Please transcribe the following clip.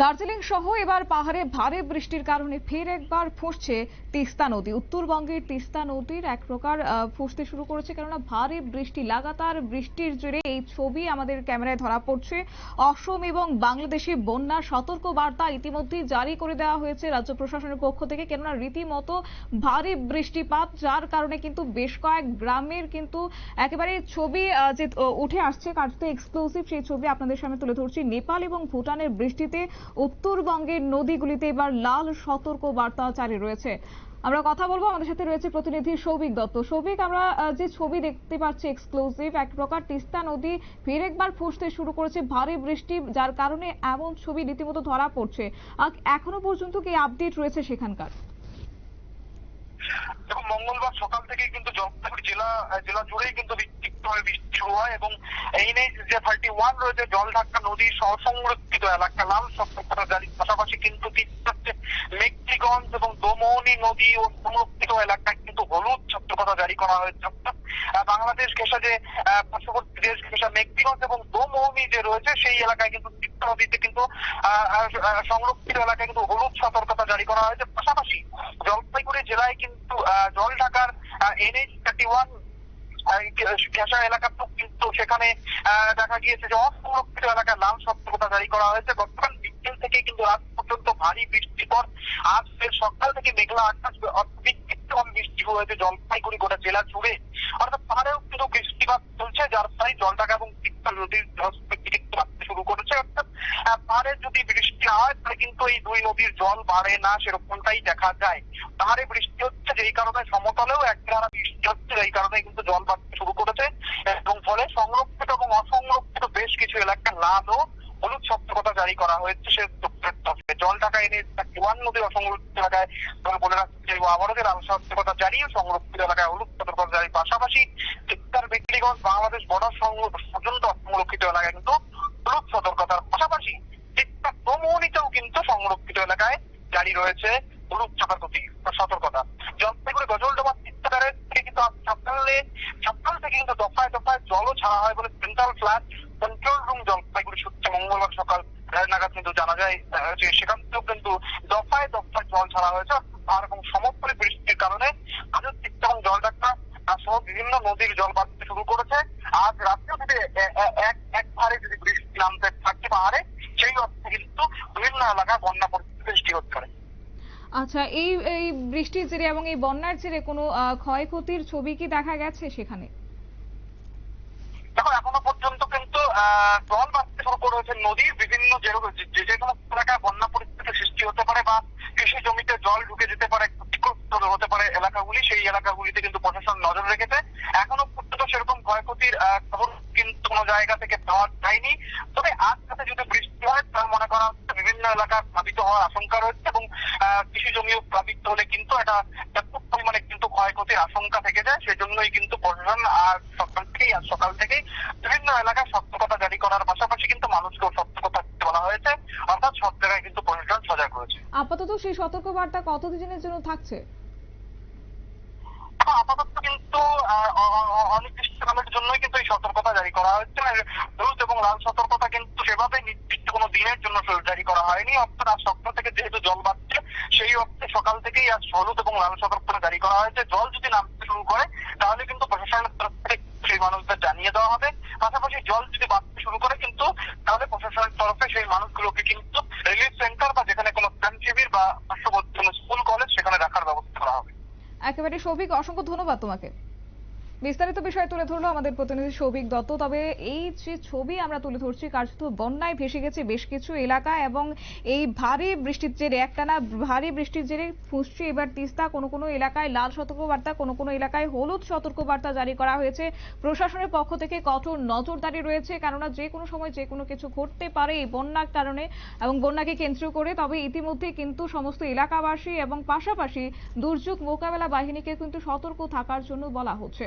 দার্জিলিং সহ এবার পাহাড়ে ভারী বৃষ্টির কারণে ফের একবার ফুঁসছে তিস্তা নদী। উত্তরবঙ্গের তিস্তা নদীর এক প্রকার ফুঁসতে শুরু করেছে কেননা ভারী বৃষ্টি, লাগাতার বৃষ্টির জেরে এই ছবি আমাদের ক্যামেরায় ধরা পড়ছে। অসম এবং বাংলাদেশে বন্যা সতর্ক বার্তা ইতিমধ্যেই জারি করে দেওয়া হয়েছে রাজ্য প্রশাসনের পক্ষ থেকে। কেননা রীতিমতো ভারী বৃষ্টিপাত, যার কারণে কিন্তু বেশ কয়েক গ্রামের কিন্তু একেবারে ছবি যে, উঠে আসছে কার্যত এক্সক্লুসিভ, সেই ছবি আপনাদের সামনে তুলে ধরছি। নেপাল এবং ভুটানের বৃষ্টিতে উত্তরবঙ্গের নদীগুলিতে এবার লাল সতর্ক বার্তা জারি রয়েছে। আমরা কথা বলব, আমাদের সাথে রয়েছে প্রতিনিধি সৌভিক দত্ত। সৌভিক, আমরা যে ছবি দেখতে পাচ্ছি এক্সক্লুসিভ এক প্রকার তিস্তা নদী ফের একবার ফুসতে শুরু করেছে ভারী বৃষ্টি, যার কারণে এমন ছবি রীতিমতো ধরা পড়ছে। এখনও পর্যন্ত কি আপডেট রয়েছে সেখানকার? মঙ্গলবার সকাল থেকে কিন্তু জলপাইগুড়ি জেলা জেলা জুড়েই কিন্তু শুরু হয় এবং এইনএইচ যে থার্টি ওয়ান রয়েছে, জলঢাকা নদীর সংরক্ষিত এলাকা লাল সতর্কতা জারির পাশাপাশি কিন্তু মেঘটিগঞ্জ এবং দোমনি নদী ও সংরক্ষিত এলাকায় কিন্তু হলুদ সতর্কতা জারি করা হয়েছে। বাংলাদেশ ঘেঁষা যে পার্শ্ববর্তী দেশ ঘেঁষা মেঘটিগঞ্জ এবং দোমনি যে রয়েছে, সেই এলাকায় কিন্তু নদীতে কিন্তু সংরক্ষিত এলাকায় কিন্তু হলুদ সতর্কতা জারি করা হয়েছে। পাশাপাশি জলপাইগুড়ি জেলায় কিন্তু জল ঢাকার এনএইচ থার্টি ওয়ান এলাকাতেও কিন্তু সেখানে দেখা গিয়েছে যে জারি করা হয়েছে। বিকেল কিন্তু রাত পর্যন্ত ভারী আজ সকাল থেকে বৃষ্টি হয়েছে। জলপাইগুড়ি গোটা জেলা জুড়ে অর্থাৎ পাহাড়েও কিন্তু বৃষ্টিপাত চলছে, যার ফলে জলঢাকা এবং তিস্তা নদীর বাড়তে শুরু করেছে। অর্থাৎ পাহাড়ে যদি বৃষ্টি না হয়, তাহলে কিন্তু এই দুই নদীর জল বাড়ে না, সেরকমটাই দেখা যায়। পাহাড়ে বৃষ্টি হচ্ছে, যেই কারণে সমতলেও এক ধারা বৃষ্টি হচ্ছে এই কারণে কিন্তু জল বাড়তে শুরু করেছে। এবং ফলে সংরক্ষিত এবং অসংরক্ষিত বেশ কিছু এলাকা লাল ও হলুদ সতর্কতা জারি করা হয়েছে, সে জল ঢাকা এনে ওয়ান নদীর অসংরক্ষিত এলাকায় তবে বলে রাখছে আবারও যে সতর্কতা ও সংরক্ষিত এলাকায় হলুদ সতর্কতা জারি পাশাপাশি চিত্তার মেঘলিগঞ্জ বাংলাদেশ বর্ডার পর্যন্ত অসংরক্ষিত এলাকায় কিন্তু হলুদ সতর্কতার পাশাপাশি চিত্তার দমনিতেও কিন্তু সংরক্ষিত এলাকায় জারি রয়েছে হলুদ সতর্কতি সতর্কতা। জলপাইগুড়ি গজলডোবা চিত্তাগারের থেকে কিন্তু সকালে, সকাল থেকে কিন্তু দফায় দফায় জলও ছাড়া হয় বলে central flood control room Jalpaiguri সূত্রে মঙ্গলবার সকাল সাড়ে নাগাদ কিন্তু জানা যায় সেখান থেকেও কিন্তু দফায় দফায় জল ছাড়া হয়েছে। আর এবং সমতলে বৃষ্টির কারণে আজও এবং জল ডাক্তার সহ বিভিন্ন নদীর জল বাড়তে শুরু করেছে। আজ রাত্রে যদি এ- এ- এক একবারে যদি বৃষ্টি নামতে থাকে পাহাড়ে, সেই অর্থে কিন্তু বিভিন্ন এলাকায় বন্যা পরিস্থিতি সৃষ্টি হতে পারে। আচ্ছা এই এই বৃষ্টির জেরে এবং এই বন্যার জেরে কোনো ক্ষয়ক্ষতির ছবি কি দেখা গেছে সেখানে দেখো এখনও পর্যন্ত কিন্তু আহ, জল বাড়তে শুরু করেছে নদীর বিভিন্ন যে যে যে সমস্ত এলাকায় বন্যা পরিস্থিতি সৃষ্টি হতে পারে বা কৃষি জমিতে জল ঢুকে যেতে পারে ক্ষতিগ্রস্ত হতে পারে এলাকাগুলি, সেই এলাকাগুলিতে কিন্তু প্রশাসন নজর রেখেছে। এখনও পর্যন্ত সেরকম ক্ষয়ক্ষতির খবর কিন্তু কোনো জায়গা থেকে পাওয়া যায়নি। তবে আজ রাতে যদি বৃষ্টি হয়, তার মনে করা হচ্ছে বিভিন্ন এলাকা প্লাবিত হওয়ার আশঙ্কা রয়েছে এবং কৃষি জমিও প্লাবিত হলে কিন্তু একটা ব্যাপক পরিমাণে কিন্তু ক্ষয়ক্ষতির আশঙ্কা থেকে যায়। সেই জন্যই কিন্তু প্রশাসন আর সকাল থেকেই, আজ সকাল থেকেই বিভিন্ন এলাকায় সতর্কতা জারি করার পাশাপাশি কিন্তু মানুষকেও সতর্কতা বলা হয়েছে। অর্থাৎ সব জায়গায় কিন্তু প্রশাসন সজাগ রয়েছে। আপাতত সেই সতর্কবার্তা কতদিনের জন্য থাকছে? আপাতত কিন্তু অনির্দিষ্টকালের জন্যই কিন্তু এই সতর্কতা জারি করা আর হলুদ এবং লাল সতর্কতা কিন্তু সেভাবে নির্দিষ্ট কোনো দিনের জন্য জারি করা হয়নি। অর্থাৎ আজ সকাল থেকে যেহেতু জল বাড়ছে, সেই অর্থে সকাল থেকেই আজ হলুদ এবং লাল সতর্কতা জারি করা হয়েছে। জল যদি নামতে শুরু করে, তাহলে কিন্তু প্রশাসনের তরফ থেকে সেই মানুষদের জানিয়ে দেওয়া হবে। পাশাপাশি জল যদি বাড়তে শুরু করে কিন্তু, তাহলে প্রশাসনের তরফে সেই মানুষগুলোকে কিন্তু রিলিফ সেন্টার বা যেখানে কোনো ত্রাণ শিবির বা পার্শ্ববর্তী কোনো স্কুল কলেজ সেখানে রাখার ব্যবস্থা করা হবে একেবারে সৌভিক অসংখ্য ধন্যবাদ তোমাকে। বিস্তারিত বিষয় তুলে ধরলো আমাদের প্রতিনিধি সৌভিক দত্ত। তবে এই যে ছবি আমরা তুলে ধরছি কার্যত বন্যায় ভেসে গেছে বেশ কিছু এলাকা এবং এই ভারী বৃষ্টির জেরে একটানা ভারী বৃষ্টির জেরে ফুসছে এবার তিস্তা। কোনো কোনো এলাকায় লাল সতর্কবার্তা, কোনো কোনো এলাকায় হলুদ সতর্কবার্তা জারি করা হয়েছে। প্রশাসনের পক্ষ থেকে কঠোর নজরদারি রয়েছে, কেননা যে কোনো সময় যে কোনো কিছু ঘটতে পারে এই বন্যার কারণে এবং বন্যাকে কেন্দ্র করে। তবে ইতিমধ্যে কিন্তু সমস্ত এলাকাবাসী এবং পাশাপাশি দুর্যোগ মোকাবেলা বাহিনীকে কিন্তু সতর্ক থাকার জন্য বলা হচ্ছে।